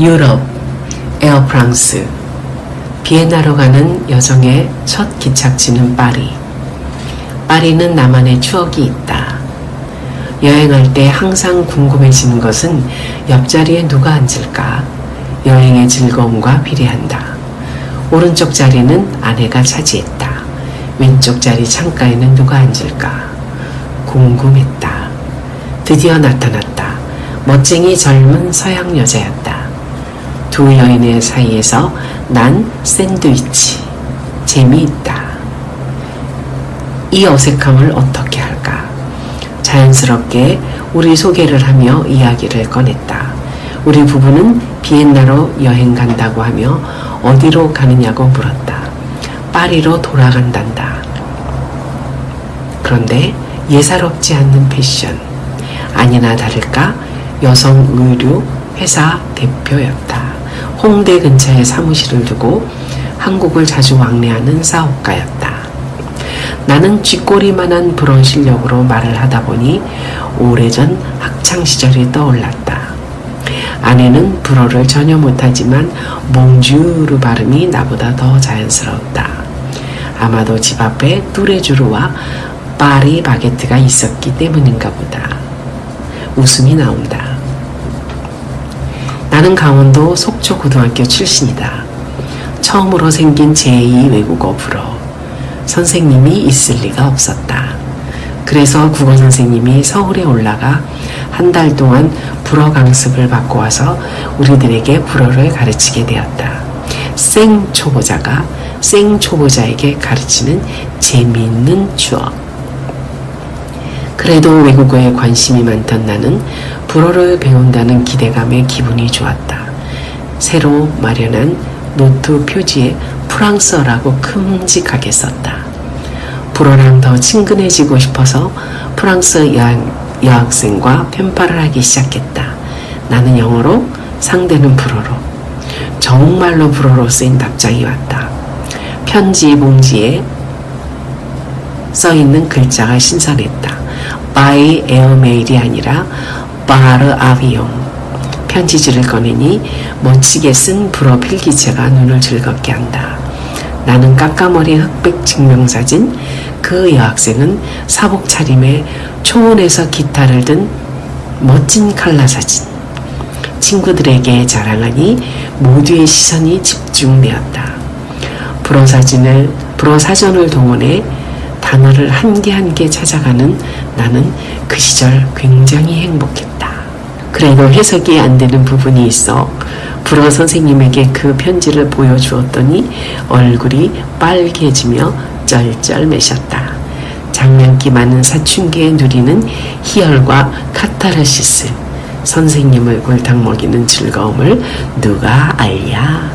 유럽, 에어프랑스, 비엔나로 가는 여정의 첫 기착지는 파리. 파리는 나만의 추억이 있다. 여행할 때 항상 궁금해지는 것은 옆자리에 누가 앉을까? 여행의 즐거움과 비례한다. 오른쪽 자리는 아내가 차지했다. 왼쪽 자리 창가에는 누가 앉을까? 궁금했다. 드디어 나타났다. 멋쟁이 젊은 서양 여자였다. 두 여인의 사이에서 난 샌드위치. 재미있다. 이 어색함을 어떻게 할까? 자연스럽게 우리 소개를 하며 이야기를 꺼냈다. 우리 부부는 비엔나로 여행 간다고 하며 어디로 가느냐고 물었다. 파리로 돌아간단다. 그런데 예사롭지 않는 패션. 아니나 다를까 여성 의류 회사 대표였다. 홍대 근처에 사무실을 두고 한국을 자주 왕래하는 사업가였다. 나는 쥐꼬리만한 불어 실력으로 말을 하다 보니 오래전 학창 시절이 떠올랐다. 아내는 불어를 전혀 못하지만 몽주르 발음이 나보다 더 자연스러웠다. 아마도 집 앞에 뚜레쥬르와 파리 바게트가 있었기 때문인가 보다. 웃음이 나온다. 나는 강원도 속초고등학교 출신이다. 처음으로 생긴 제2 외국어 불어. 선생님이 있을 리가 없었다. 그래서 국어 선생님이 서울에 올라가 한 달 동안 불어 강습을 받고 와서 우리들에게 불어를 가르치게 되었다. 생 초보자가 생 초보자에게 가르치는 재미있는 추억. 그래도 외국어에 관심이 많던 나는 불어를 배운다는 기대감에 기분이 좋았다. 새로 마련한 노트 표지에 프랑스어라고 큼직하게 썼다. 불어랑 더 친근해지고 싶어서 프랑스 여행, 여학생과 펜팔을 하기 시작했다. 나는 영어로, 상대는 불어로. 정말로 불어로 쓰인 답장이 왔다. 편지 봉지에 써 있는 글자가 신선했다. 바이 에어메일이 아니라 바르 아비용. 편지지를 꺼내니 멋지게 쓴 불어 필기체가 눈을 즐겁게 한다. 나는 깎아머린 흑백 증명사진, 그 여학생은 사복 차림에 초원에서 기타를 든 멋진 칼라 사진. 친구들에게 자랑하니 모두의 시선이 집중되었다. 불어 사진을, 불어 사전을 동원해 단어를 한 개 한 개 찾아가는 나는 그 시절 굉장히 행복했다. 그래도 해석이 안 되는 부분이 있어 불어 선생님에게 그 편지를 보여주었더니 얼굴이 빨개지며 쩔쩔매셨다. 장난기 많은 사춘기에 누리는 희열과 카타르시스. 선생님 얼굴 당 먹이는 즐거움을 누가 알랴?